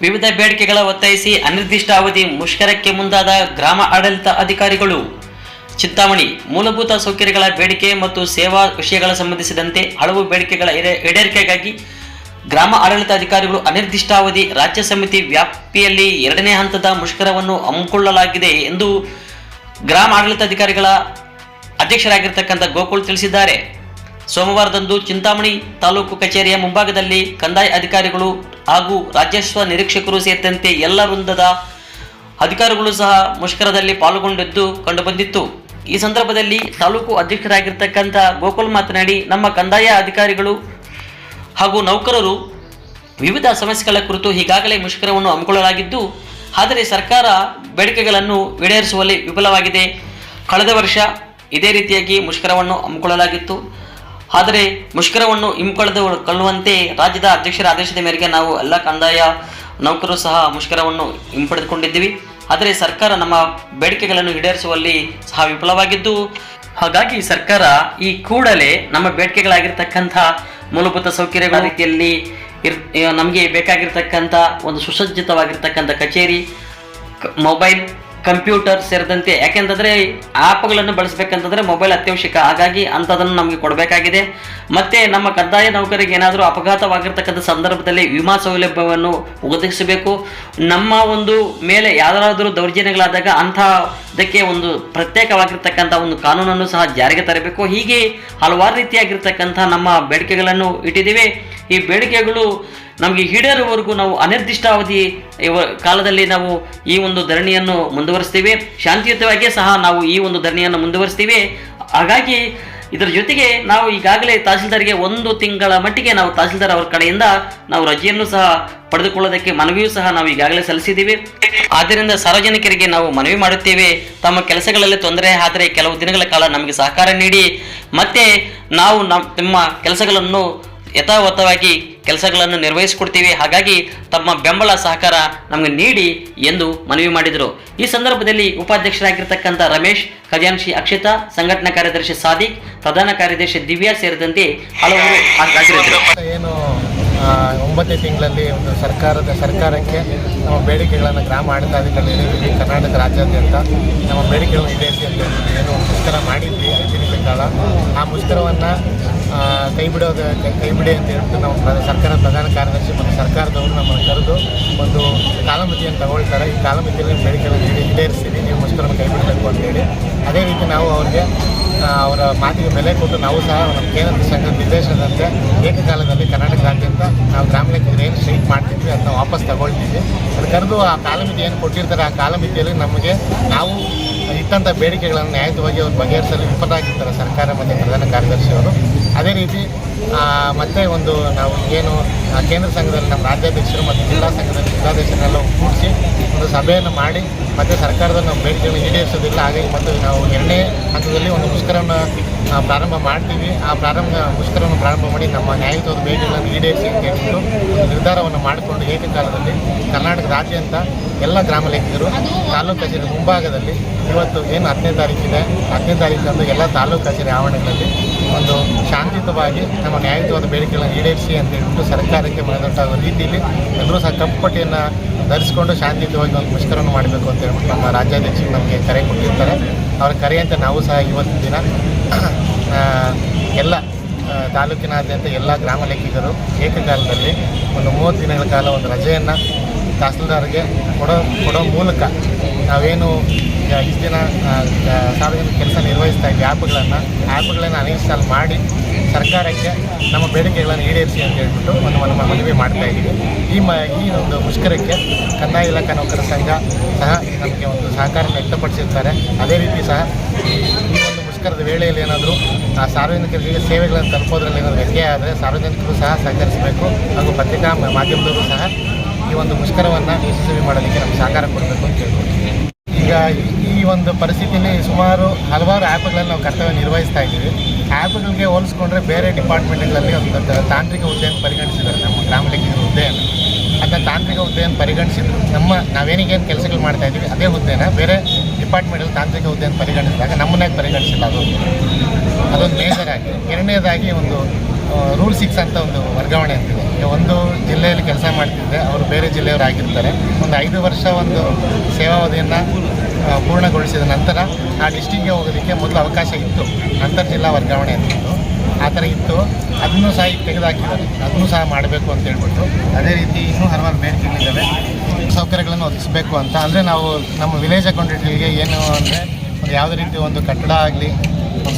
ವಿವಿಧ ಬೇಡಿಕೆಗಳ ಒತ್ತಾಯಿಸಿ ಅನಿರ್ದಿಷ್ಟ ಅವಧಿ ಮುಷ್ಕರಕ್ಕೆ ಮುಂದಾದ ಗ್ರಾಮ ಆಡಳಿತ ಅಧಿಕಾರಿಗಳು. ಚಿಂತಾಮಣಿ, ಮೂಲಭೂತ ಸೌಕರ್ಯಗಳ ಬೇಡಿಕೆ ಮತ್ತು ಸೇವಾ ವಿಷಯಗಳ ಸಂಬಂಧಿಸಿದಂತೆ ಹಲವು ಬೇಡಿಕೆಗಳ ಈಡೇ- ಈಡೇರಿಕೆಗಾಗಿ ಗ್ರಾಮ ಆಡಳಿತ ಅಧಿಕಾರಿಗಳು ಅನಿರ್ದಿಷ್ಟಾವಧಿ ರಾಜ್ಯ ಸಮಿತಿ ವ್ಯಾಪ್ತಿಯಲ್ಲಿ ಎರಡನೇ ಹಂತದ ಮುಷ್ಕರವನ್ನು ಹಮ್ಮಿಕೊಳ್ಳಲಾಗಿದೆ ಎಂದು ಗ್ರಾಮ ಆಡಳಿತಾಧಿಕಾರಿಗಳ ಅಧ್ಯಕ್ಷರಾಗಿರ್ತಕ್ಕಂಥ ಗೋಕುಲ್ ತಿಳಿಸಿದ್ದಾರೆ. ಸೋಮವಾರದಂದು ಚಿಂತಾಮಣಿ ತಾಲೂಕು ಕಚೇರಿಯ ಮುಂಭಾಗದಲ್ಲಿ ಕಂದಾಯ ಅಧಿಕಾರಿಗಳು ಹಾಗೂ ರಾಜಸ್ವ ನಿರೀಕ್ಷಕರು ಸೇರಿದಂತೆ ಎಲ್ಲ ವೃಂದದ ಅಧಿಕಾರಿಗಳು ಸಹ ಮುಷ್ಕರದಲ್ಲಿ ಪಾಲ್ಗೊಂಡಿದ್ದು ಕಂಡುಬಂದಿತ್ತು. ಈ ಸಂದರ್ಭದಲ್ಲಿ ತಾಲೂಕು ಅಧ್ಯಕ್ಷರಾಗಿರ್ತಕ್ಕಂಥ ಗೋಕುಲ್ ಮಾತನಾಡಿ, ನಮ್ಮ ಕಂದಾಯ ಅಧಿಕಾರಿಗಳು ಹಾಗೂ ನೌಕರರು ವಿವಿಧ ಸಮಸ್ಯೆಗಳ ಕುರಿತು ಈಗಾಗಲೇ ಮುಷ್ಕರವನ್ನು ಹಮ್ಮಿಕೊಳ್ಳಲಾಗಿದ್ದು, ಆದರೆ ಸರ್ಕಾರ ಬೇಡಿಕೆಗಳನ್ನು ಈಡೇರಿಸುವಲ್ಲಿ ವಿಫಲವಾಗಿದೆ. ಕಳೆದ ವರ್ಷ ಇದೇ ರೀತಿಯಾಗಿ ಮುಷ್ಕರವನ್ನು ಹಮ್ಮಿಕೊಳ್ಳಲಾಗಿತ್ತು. ಆದರೆ ಮುಷ್ಕರವನ್ನು ಹಿಂಪಡೆದುಕೊಳ್ಳುವಂತೆ ರಾಜ್ಯದ ಅಧ್ಯಕ್ಷರ ಆದೇಶದ ಮೇರೆಗೆ ನಾವು ಎಲ್ಲ ಕಂದಾಯ ನೌಕರರು ಸಹ ಮುಷ್ಕರವನ್ನು ಹಿಂಪಡೆದುಕೊಂಡಿದ್ದೀವಿ. ಆದರೆ ಸರ್ಕಾರ ನಮ್ಮ ಬೇಡಿಕೆಗಳನ್ನು ಈಡೇರಿಸುವಲ್ಲಿ ಸಹ ವಿಫಲವಾಗಿದ್ದು ಹಾಗಾಗಿ ಸರ್ಕಾರ ಈ ಕೂಡಲೇ ನಮ್ಮ ಬೇಡಿಕೆಗಳಾಗಿರ್ತಕ್ಕಂಥ ಮೂಲಭೂತ ಸೌಕರ್ಯಗಳ ರೀತಿಯಲ್ಲಿ ಇರ್ ನಮಗೆ ಬೇಕಾಗಿರ್ತಕ್ಕಂಥ ಒಂದು ಸುಸಜ್ಜಿತವಾಗಿರ್ತಕ್ಕಂಥ ಕಚೇರಿ ಮೊಬೈಲ್ ಕಂಪ್ಯೂಟರ್ ಸೇರಿದಂತೆ, ಯಾಕೆಂತಂದರೆ ಆ್ಯಪ್ಗಳನ್ನು ಬಳಸಬೇಕಂತಂದರೆ ಮೊಬೈಲ್ ಅತ್ಯವಶ್ಯಕ. ಹಾಗಾಗಿ ಅಂಥದನ್ನು ನಮಗೆ ಕೊಡಬೇಕಾಗಿದೆ. ಮತ್ತು ನಮ್ಮ ಕಡ್ಡಾಯ ನೌಕರಿಗೆ ಏನಾದರೂ ಅಪಘಾತವಾಗಿರ್ತಕ್ಕಂಥ ಸಂದರ್ಭದಲ್ಲಿ ವಿಮಾ ಸೌಲಭ್ಯವನ್ನು ಒದಗಿಸಬೇಕು. ನಮ್ಮ ಒಂದು ಮೇಲೆ ಯಾರಾದರೂ ದೌರ್ಜನ್ಯಗಳಾದಾಗ ಅಂಥದಕ್ಕೆ ಒಂದು ಪ್ರತ್ಯೇಕವಾಗಿರ್ತಕ್ಕಂಥ ಒಂದು ಕಾನೂನನ್ನು ಸಹ ಜಾರಿಗೆ ತರಬೇಕು. ಹೀಗೆ ಹಲವಾರು ರೀತಿಯಾಗಿರ್ತಕ್ಕಂಥ ನಮ್ಮ ಬೇಡಿಕೆಗಳನ್ನು ಇಟ್ಟಿದ್ದೇವೆ. ಈ ಬೇಡಿಕೆಗಳು ನಮಗೆ ಈಡೇರುವವರೆಗೂ ನಾವು ಅನಿರ್ದಿಷ್ಟಾವಧಿ ಕಾಲದಲ್ಲಿ ನಾವು ಈ ಒಂದು ಧರಣಿಯನ್ನು ಮುಂದುವರಿಸ್ತೀವಿ. ಶಾಂತಿಯುತವಾಗಿಯೇ ಸಹ ನಾವು ಈ ಒಂದು ಧರಣಿಯನ್ನು ಮುಂದುವರಿಸ್ತೀವಿ. ಹಾಗಾಗಿ ಇದರ ಜೊತೆಗೆ ನಾವು ಈಗಾಗಲೇ ತಹಸೀಲ್ದಾರ್ಗೆ ಒಂದು ತಿಂಗಳ ಮಟ್ಟಿಗೆ ನಾವು ತಹಸೀಲ್ದಾರ್ ಅವರ ಕಡೆಯಿಂದ ನಾವು ರಜೆಯನ್ನು ಸಹ ಪಡೆದುಕೊಳ್ಳೋದಕ್ಕೆ ಮನವಿಯೂ ಸಹ ನಾವು ಈಗಾಗಲೇ ಸಲ್ಲಿಸಿದ್ದೀವಿ. ಆದ್ದರಿಂದ ಸಾರ್ವಜನಿಕರಿಗೆ ನಾವು ಮನವಿ ಮಾಡುತ್ತೇವೆ. ತಮ್ಮ ಕೆಲಸಗಳಲ್ಲಿ ತೊಂದರೆ ಆದರೆ ಕೆಲವು ದಿನಗಳ ಕಾಲ ನಮಗೆ ಸಹಕಾರ ನೀಡಿ. ಮತ್ತೆ ನಾವು ನಿಮ್ಮ ಕೆಲಸಗಳನ್ನು ಯಥಾವತ್ತವಾಗಿ ಕೆಲಸಗಳನ್ನು ನಿರ್ವಹಿಸಿಕೊಡ್ತೀವಿ. ಹಾಗಾಗಿ ತಮ್ಮ ಬೆಂಬಲ ಸಹಕಾರ ನಮಗೆ ನೀಡಿ ಎಂದು ಮನವಿ ಮಾಡಿದರು. ಈ ಸಂದರ್ಭದಲ್ಲಿ ಉಪಾಧ್ಯಕ್ಷರಾಗಿರ್ತಕ್ಕಂಥ ರಮೇಶ್ ಖಜಾನ್ಶಿ ಅಕ್ಷತಾ, ಸಂಘಟನಾ ಕಾರ್ಯದರ್ಶಿ ಸಾದಿಕ್, ಪ್ರಧಾನ ಕಾರ್ಯದರ್ಶಿ ದಿವ್ಯಾ ಸೇರಿದಂತೆ ಹಲವರು ಏನು ಒಂಬತ್ತನೇ ತಿಂಗಳಲ್ಲಿ ಒಂದು ಸರ್ಕಾರದ ಸರ್ಕಾರಕ್ಕೆ ನಮ್ಮ ಬೇಡಿಕೆಗಳನ್ನು ಗ್ರಾಮ ಆಡಳಿತಾಧಿಕಾರಿ ಕರ್ನಾಟಕ ರಾಜ್ಯಾದ್ಯಂತ ನಮ್ಮ ಬೇಡಿಕೆಗಳನ್ನು ಈಡೇರಿಸಿ ಅಂತ ಏನು ಮುಷ್ಕರ ಮಾಡಿದ್ವಿ. ಐದು ಆ ಮುಷ್ಕರವನ್ನು ಕೈ ಬಿಡೋ ಕೈ- ಬಿಡಿ ಅಂತ ಹೇಳ್ಬಿಟ್ಟು ನಾವು ಸರ್ಕಾರದ ಪ್ರಧಾನ ಕಾರ್ಯದರ್ಶಿ ಮತ್ತು ಸರ್ಕಾರದವರು ನಮ್ಮನ್ನು ಕರೆದು ಒಂದು ಕಾಲಮಿತಿಯನ್ನು ತಗೊಳ್ತಾರೆ. ಈ ಕಾಲಮಿತಿಯಲ್ಲಿ ಬೇಡಿಕೆಗಳನ್ನು ಹೇಳಿ ಈಡೇರಿಸ್ತೀವಿ. ನೀವು ಮುಷ್ಕರನ್ನು ಕೈ ಬಿಡಬೇಕು ಅಂತೇಳಿ ಅದೇ ರೀತಿ ನಾವು ಅವ್ರಿಗೆ ಅವರ ಮಾತಿಗೆ ಬೆಲೆ ಕೊಟ್ಟು ನಾವು ಸಹ ನಮ್ಮ ಕೇಂದ್ರ ಸಂಘದ ನಿರ್ದೇಶನದಂತೆ ಏಕಕಾಲದಲ್ಲಿ ಕರ್ನಾಟಕ ರಾಜ್ಯದಿಂದ ನಾವು ಗ್ರಾಮೀಣ ಏನು ಸ್ಟ್ರೈಕ್ ಮಾಡ್ತಿದ್ವಿ. ಅದನ್ನ ವಾಪಸ್ ತಗೊಳ್ತೀವಿ. ಅದು ಕರೆದು ಆ ಕಾಲಮಿತಿ ಏನು ಕೊಟ್ಟಿರ್ತಾರೆ. ಆ ಕಾಲಮಿತಿಯಲ್ಲಿ ನಮಗೆ ನಾವು ಇಟ್ಟಂಥ ಬೇಡಿಕೆಗಳನ್ನು ನ್ಯಾಯಯುತವಾಗಿ ಅವ್ರು ಬಗೆಹರಿಸಲು ವಿಫಲಾಗಿರ್ತಾರೆ ಸರ್ಕಾರ ಮತ್ತು ಪ್ರಧಾನ ಕಾರ್ಯದರ್ಶಿಯವರು. ಅದೇ ರೀತಿ ಮತ್ತೆ ಒಂದು ನಾವು ಏನು ಕೇಂದ್ರ ಸಂಘದಲ್ಲಿ ನಮ್ಮ ರಾಜ್ಯಾಧ್ಯಕ್ಷರು ಮತ್ತು ಜಿಲ್ಲಾ ಸಂಘದಲ್ಲಿ ಜಿಲ್ಲಾಧ್ಯಕ್ಷರನ್ನೆಲ್ಲ ಕೂಡಿಸಿ ಒಂದು ಸಭೆಯನ್ನು ಮಾಡಿ, ಮತ್ತೆ ಸರ್ಕಾರದ ನಾವು ಬೇಡಿಕೆಗಳನ್ನು ಈಡೇರಿಸೋದಿಲ್ಲ. ಹಾಗಾಗಿ ಮತ್ತು ನಾವು ಎರಡನೇ ಹಂತದಲ್ಲಿ ಒಂದು ಮುಷ್ಕರವನ್ನು ಪ್ರಾರಂಭ ಮಾಡ್ತೀವಿ. ಆ ಪ್ರಾರಂಭ ಮುಷ್ಕರವನ್ನು ಪ್ರಾರಂಭ ಮಾಡಿ ನಮ್ಮ ನ್ಯಾಯಯುತವಾದ ಬೇಡಿಕೆಗಳನ್ನು ಈಡೇರಿಸಿ ಅಂತ ಹೇಳ್ಬಿಟ್ಟು ನಿರ್ಧಾರವನ್ನು ಮಾಡಿಕೊಂಡು ಏಕಕಾಲದಲ್ಲಿ ಕರ್ನಾಟಕದಾದ್ಯಂತ ಎಲ್ಲ ಗ್ರಾಮ ಲೆಕ್ಕಿಗರು, ತಾಲೂಕು ಕಚೇರಿ ಮುಂಭಾಗದಲ್ಲಿ ಇವತ್ತು ಏನು ಹತ್ತನೇ ತಾರೀಕಿದೆ, ಹತ್ತನೇ ತಾರೀಕಂದು ಎಲ್ಲ ತಾಲೂಕು ಕಚೇರಿ ಆವರಣಗಳಲ್ಲಿ ಒಂದು ಶಾಂತಿಯುತವಾಗಿ ನಮ್ಮ ನ್ಯಾಯಯುತವಾದ ಬೇಡಿಕೆಗಳನ್ನು ಈಡೇರಿಸಿ ಅಂತ ಹೇಳ್ಬಿಟ್ಟು ಸರ್ಕಾರಕ್ಕೆ ಮನದಂಟಾಗುವ ರೀತಿಯಲ್ಲಿ ಎಲ್ಲರೂ ಸಹ ಕಪ್ಪು ಪಟ್ಟಿಯನ್ನು ಧರಿಸಿಕೊಂಡು ಶಾಂತಿಯುತವಾಗಿ ಒಂದು ಮುಷ್ಕರವನ್ನು ಮಾಡಬೇಕು ಅಂತ ಹೇಳ್ಬಿಟ್ಟು ನಮ್ಮ ರಾಜ್ಯಾಧ್ಯಕ್ಷರು ನಮಗೆ ಕರೆ ಕೊಟ್ಟಿರ್ತಾರೆ. ಅವರ ಕರೆಯಂತೆ ನಾವು ಸಹ ಇವತ್ತಿನ ದಿನ ಎಲ್ಲ ತಾಲೂಕಿನಾದ್ಯಂತ ಎಲ್ಲ ಗ್ರಾಮ ಲೆಕ್ಕಿಗರು ಏಕಕಾಲದಲ್ಲಿ ಒಂದು ಮೂವತ್ತು ದಿನಗಳ ಕಾಲ ಒಂದು ರಜೆಯನ್ನು ತಹಸೀಲ್ದಾರ್ಗೆ ಕೊಡೋ ಕೊಡೋ ಮೂಲಕ ನಾವೇನು ಇಷ್ಟು ದಿನ ಸಾರ್ವಜನಿಕ ಕೆಲಸ ನಿರ್ವಹಿಸ್ತಾ ಇದ್ದೀವಿ ಆ್ಯಪ್ಗಳನ್ನು ಆ್ಯಪ್ಗಳನ್ನು ಅನ್ಇನ್ಸ್ಟಾಲ್ ಮಾಡಿ ಸರ್ಕಾರಕ್ಕೆ ನಮ್ಮ ಬೇಡಿಕೆಗಳನ್ನು ಈಡೇರಿಸಿ ಅಂತ ಹೇಳ್ಬಿಟ್ಟು ಒಂದು ಒಂದು ಮನವಿ ಮಾಡ್ತಾ ಇದ್ದೀವಿ. ಈ ಮ, ಈ ಒಂದು ಮುಷ್ಕರಕ್ಕೆ ಕಂದಾಯ ಇಲಾಖಾ ನೌಕರ ಸಂಘ ಸಹ ನಮಗೆ ಒಂದು ಸಹಕಾರ ವ್ಯಕ್ತಪಡಿಸಿರ್ತಾರೆ. ಅದೇ ರೀತಿ ಸಹ ಈ ಒಂದು ಮುಷ್ಕರದ ವೇಳೆಯಲ್ಲಿ ಏನಾದರೂ, ಆ, ಸಾರ್ವಜನಿಕರಿಗೆ ಸೇವೆಗಳನ್ನು ತಲುಪೋದ್ರಲ್ಲಿ ಏನಾದರೂ ವ್ಯತ್ಯಯ ಆದರೆ ಸಾರ್ವಜನಿಕರು ಸಹ ಸಹಕರಿಸಬೇಕು ಹಾಗೂ ಪತ್ರಿಕಾ ಮಾಧ್ಯಮದವರು ಸಹ ಒಂದು ಮುಷ್ಕರವನ್ನು ಯಶಸ್ವಿ ಮಾಡೋದಕ್ಕೆ ನಮ್ಗೆ ಸಹಕಾರ ಕೊಡಬೇಕು ಅಂತ ಹೇಳ್ಬೋದು ಈಗ ಈ- ಒಂದು ಪರಿಸ್ಥಿತಿಯಲ್ಲಿ ಸುಮಾರು ಹಲವಾರು ಆ್ಯಪ್ಗಳಲ್ಲಿ ನಾವು ಕರ್ತವ್ಯ ನಿರ್ವಹಿಸ್ತಾ ಇದ್ದೀವಿ. ಆ್ಯಪ್ಗಳಿಗೆ ಹೋಲಿಸ್ಕೊಂಡ್ರೆ ಬೇರೆ ಡಿಪಾರ್ಟ್ಮೆಂಟ್ಗಳಲ್ಲಿ ಒಂದು ತಾಂತ್ರಿಕ ಹುದ್ದೆಯನ್ನು ಪರಿಗಣಿಸಿದ್ದಾರೆ. ನಮ್ಮ ಗ್ರಾಮ ಹುದ್ದೆಯನ್ನು. ಅಂತ ತಾಂತ್ರಿಕ ಹುದ್ದೆಯನ್ನು ಪರಿಗಣಿಸಿದ್ರು. ನಮ್ಮ ನಾವೇನಿಗೇನು ಕೆಲಸಗಳು ಮಾಡ್ತಾ ಇದ್ದೀವಿ, ಅದೇ ಹುದ್ದೆನ ಬೇರೆ ಡಿಪಾರ್ಟ್ಮೆಂಟಲ್ಲಿ ತಾಂತ್ರಿಕ ಹುದ್ದೆಯನ್ನು ಪರಿಗಣಿಸಿದಾಗ ನಮ್ಮನ್ನೇ ಪರಿಗಣಿಸಿಲ್ಲ. ಅದು ಅದೊಂದು ಮೇಜರ್ ಆಗಿ ಎರಡನೇದಾಗಿ ಒಂದು ರೂಲ್ ಸಿಕ್ಸ್ ಅಂತ ಒಂದು ವರ್ಗಾವಣೆ ಅಂತಿದೆ. ಒಂದು ಜಿಲ್ಲೆಯಲ್ಲಿ ಕೆಲಸ ಮಾಡ್ತಿದ್ದೆ ಅವರು ಬೇರೆ ಜಿಲ್ಲೆಯವರಾಗಿರ್ತಾರೆ ಒಂದು ಐದು ವರ್ಷ ಒಂದು ಸೇವಾವಧಿಯನ್ನು ಪೂರ್ಣಗೊಳಿಸಿದ ನಂತರ ಆ ಡಿಸ್ಟಿಕ್ಗೆ ಹೋಗೋದಕ್ಕೆ ಮೊದಲು ಅವಕಾಶ ಇತ್ತು. ಅಂತರ್ ಜಿಲ್ಲಾ ವರ್ಗಾವಣೆ ಅಂತಿತ್ತು ಆ ಥರ ಇತ್ತು. ಅದನ್ನು ಸಹ ಈಗ ತೆಗೆದುಹಾಕಿದ್ದಾರೆ. ಅದನ್ನು ಸಹ ಮಾಡಬೇಕು ಅಂತ ಹೇಳ್ಬಿಟ್ಟು ಅದೇ ರೀತಿ ಇನ್ನೂ ಹಲವಾರು ಬೇಡಿಕೆಗಳಿದ್ದಾವೆ ಸೌಕರ್ಯಗಳನ್ನು ಒದಗಿಸಬೇಕು ಅಂತ. ಅಂದರೆ ನಾವು ನಮ್ಮ ವಿಲೇಜ್ ಅಕೌಂಟೆಂಟ್ಗಳಿಗೆ ಏನು ಅಂದರೆ ಯಾವುದೇ ರೀತಿ ಒಂದು ಕಟ್ಟಡ ಆಗಲಿ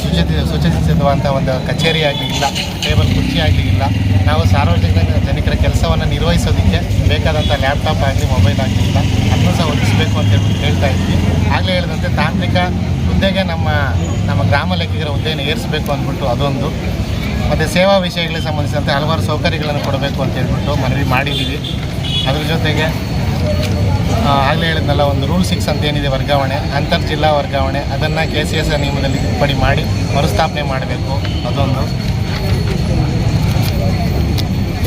ಸುಚಿತ ಸುಚಿಸಿರುವಂಥ ಒಂದು ಕಚೇರಿ ಆಗಲಿಲ್ಲ ಟೇಬಲ್ ಕುರ್ಚಿ ಆಗಲಿಲ್ಲ ನಾವು ಸಾರ್ವಜನಿಕ ಜನಿಕರ ಕೆಲಸವನ್ನು ನಿರ್ವಹಿಸೋದಕ್ಕೆ ಬೇಕಾದಂಥ ಲ್ಯಾಪ್ಟಾಪ್ ಆಗಲಿ, ಮೊಬೈಲ್ ಆಗಲಿಲ್ಲ. ಅದನ್ನು ಸಹ ಒದಗಿಸಬೇಕು ಅಂತ ಹೇಳ್ಬಿಟ್ಟು ಹೇಳ್ತಾ ಇದ್ವಿ. ಆಗಲೇ ಹೇಳಿದಂತೆ ತಾಂತ್ರಿಕ ಹುದ್ದೆಗೆ ನಮ್ಮ ನಮ್ಮ ಗ್ರಾಮ ಲೆಕ್ಕಿಗರ ಹುದ್ದೆಯನ್ನು ಏರಿಸಬೇಕು ಅಂದ್ಬಿಟ್ಟು ಅದೊಂದು. ಮತ್ತು ಸೇವಾ ವಿಷಯಗಳಿಗೆ ಸಂಬಂಧಿಸಿದಂತೆ ಹಲವಾರು ಸೌಕರ್ಯಗಳನ್ನು ಕೊಡಬೇಕು ಅಂತ ಹೇಳ್ಬಿಟ್ಟು ಮನವಿ ಮಾಡಿದ್ದೀವಿ. ಅದ್ರ ಜೊತೆಗೆ ಆಗಲೇ ಹೇಳಿದ್ನಲ್ಲ, ಒಂದು ರೂಲ್ ಸಿಕ್ಸ್ ಅಂತ ಏನಿದೆ ವರ್ಗಾವಣೆ, ಅಂತರ್ ಜಿಲ್ಲಾ ವರ್ಗಾವಣೆ, ಅದನ್ನು ಕೆ ಸಿ ಎಸ್ ನಿಯಮದಲ್ಲಿ ತಿದ್ದುಪಡಿ ಮಾಡಿ ಮರುಸ್ಥಾಪನೆ ಮಾಡಬೇಕು, ಅದೊಂದು.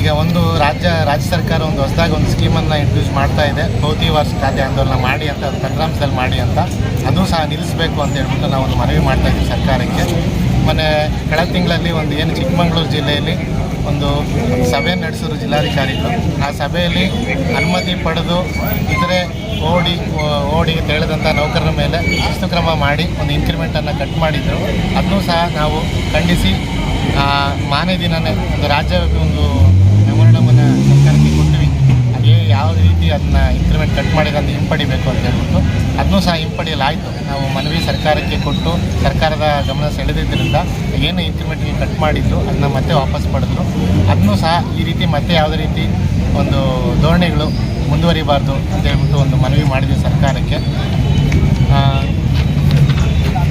ಈಗ ಒಂದು ರಾಜ್ಯ ರಾಜ್ಯ ಸರ್ಕಾರ ಒಂದು ಹೊಸದಾಗಿ ಒಂದು ಸ್ಕೀಮನ್ನು ಇಂಟ್ರೊಡ್ಯೂಸ್ ಮಾಡ್ತಾ ಇದೆ ಬಹುತಿ ವರ್ಷ ಖಾತೆ ಆಂದೋಲನ ಮಾಡಿ ಅಂತ ತಂತ್ರಾಂಶದಲ್ಲಿ ಮಾಡಿ ಅಂತ, ಅದು ಸಹ ನಿಲ್ಲಿಸಬೇಕು ಅಂತ ಹೇಳ್ಬಿಟ್ಟು ನಾವು ಒಂದು ಮನವಿ ಮಾಡ್ತಾ ಇದ್ದೀವಿ ಸರ್ಕಾರಕ್ಕೆ. ಮೊನ್ನೆ, ಕಳೆದ ತಿಂಗಳಲ್ಲಿ ಒಂದು ಏನು ಚಿಕ್ಕಮಗಳೂರು ಜಿಲ್ಲೆಯಲ್ಲಿ ಒಂದು ಸಭೆ ನಡೆಸಿದ್ರು ಜಿಲ್ಲಾಧಿಕಾರಿಗಳು. ಆ ಸಭೆಯಲ್ಲಿ ಅನುಮತಿ ಪಡೆದು ಇದ್ರೆ ಓಡಿ, ಓಡಿಗೆ ತೆಳೆದಂಥ ನೌಕರರ ಮೇಲೆ ಶಿಸ್ತು ಕ್ರಮ ಮಾಡಿ ಒಂದು ಇನ್ಕ್ರಿಮೆಂಟನ್ನು ಕಟ್ ಮಾಡಿದ್ರು. ಅದನ್ನೂ ಸಹ ನಾವು ಖಂಡಿಸಿ ಮಾನೇ ದಿನನೇ ಒಂದು ರಾಜ್ಯ ಒಂದು ಮೆಮೊರಂಡಮನ್ನು ಸರ್ಕಾರಕ್ಕೆ ಕೊಟ್ಟಿವಿ ಅದೇ ಯಾವ ರೀತಿ ಅದನ್ನ ಇನ್ಕ್ರಿಮೆಂಟ್ ಕಟ್ ಮಾಡಿದ ಹಿಂಪಡಿಬೇಕು ಅಂತ ಹೇಳ್ಬಿಟ್ಟು ಅದನ್ನೂ ಸಹ ಹಿಂಪಡೆಯಲಾಯಿತು. ನಾವು ಮನವಿ ಸರ್ಕಾರಕ್ಕೆ ಕೊಟ್ಟು ಸರ್ಕಾರದ ಗಮನ ಸೆಳೆದಿದ್ದರಿಂದ ಏನು ಇನ್ಕ್ರಿಮೆಂಟ್ ಕಟ್ ಮಾಡಿದ್ದು ಅದನ್ನ ಮತ್ತೆ ವಾಪಸ್ ಪಡೆದ್ರು. ಅದನ್ನೂ ಸಹ ಈ ರೀತಿ ಮತ್ತೆ ಯಾವುದೇ ರೀತಿ ಒಂದು ಧೋರಣೆಗಳು ಮುಂದುವರಿಬಾರ್ದು ಅಂತ ಹೇಳ್ಬಿಟ್ಟು ಒಂದು ಮನವಿ ಮಾಡಿದ್ವಿ ಸರ್ಕಾರಕ್ಕೆ.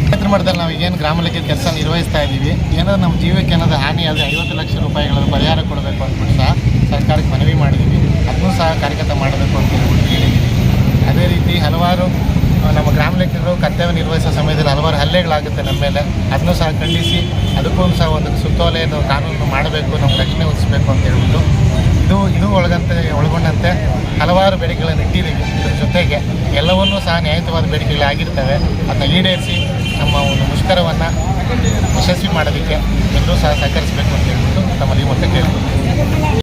ಕ್ಷೇತ್ರ ಮಟ್ಟದಲ್ಲಿ ನಾವು ಏನು ಗ್ರಾಮ ಲೆಕ್ಕ ಕೆಲಸ ನಿರ್ವಹಿಸ್ತಾ ಇದ್ದೀವಿ. ಏನಾದ್ರು ನಮ್ಮ ಜೀವಕ್ಕೆ ಏನಾದರೂ ಹಾನಿ ಆದರೆ ಐವತ್ತು ಲಕ್ಷ ರೂಪಾಯಿಗಳ ಪರಿಹಾರ ಕೊಡಬೇಕು ಅಂದ್ಬಿಟ್ಟು ಸಹ ಸರ್ಕಾರಕ್ಕೆ ಮನವಿ ಮಾಡಿದ್ದೀವಿ. ಅದನ್ನೂ ಸಹ ಕಾರ್ಯಗತ ಮಾಡಬೇಕು ಅಂತ ಹೇಳಿದ್ದೀವಿ ಅದೇ ರೀತಿ ಹಲವಾರು ನಮ್ಮ ಗ್ರಾಮ ಲೆಕ್ಕರು ಕರ್ತವ್ಯ ನಿರ್ವಹಿಸೋ ಸಮಯದಲ್ಲಿ ಹಲವಾರು ಹಲ್ಲೆಗಳಾಗುತ್ತೆ ನಮ್ಮ ಮೇಲೆ. ಅದನ್ನು ಸಹ ಖಂಡಿಸಿ, ಅದಕ್ಕೂ ಸಹ ಒಂದು ಸುತ್ತೋಲೆಯನ್ನು ಕಾನೂನು ಮಾಡಬೇಕು, ನಮ್ಮ ರಕ್ಷಣೆ ಒದಿಸಬೇಕು ಅಂತ ಹೇಳ್ಬಿಟ್ಟು ಇದು ಇದು ಒಳಗಂತೆ, ಒಳಗೊಂಡಂತೆ ಹಲವಾರು ಬೇಡಿಕೆಗಳನ್ನು ಇಟ್ಟಿದ್ದೀವಿ. ಇದ್ರ ಜೊತೆಗೆ ಎಲ್ಲವನ್ನೂ ಸಹ ನ್ಯಾಯಯುತವಾದ ಬೇಡಿಕೆಗಳಾಗಿರ್ತವೆ ಅದನ್ನ ಈಡೇರಿಸಿ ನಮ್ಮ ಒಂದು ಮುಷ್ಕರವನ್ನು ಯಶಸ್ವಿ ಮಾಡೋದಕ್ಕೆ ಎಲ್ಲರೂ ಸಹ ಸಹಕರಿಸಬೇಕು ಅಂತ ಹೇಳ್ಬಿಟ್ಟು ತಮ್ಮಲ್ಲಿ ಮತ್ತೆ ಕೇಳ್ಬೋದು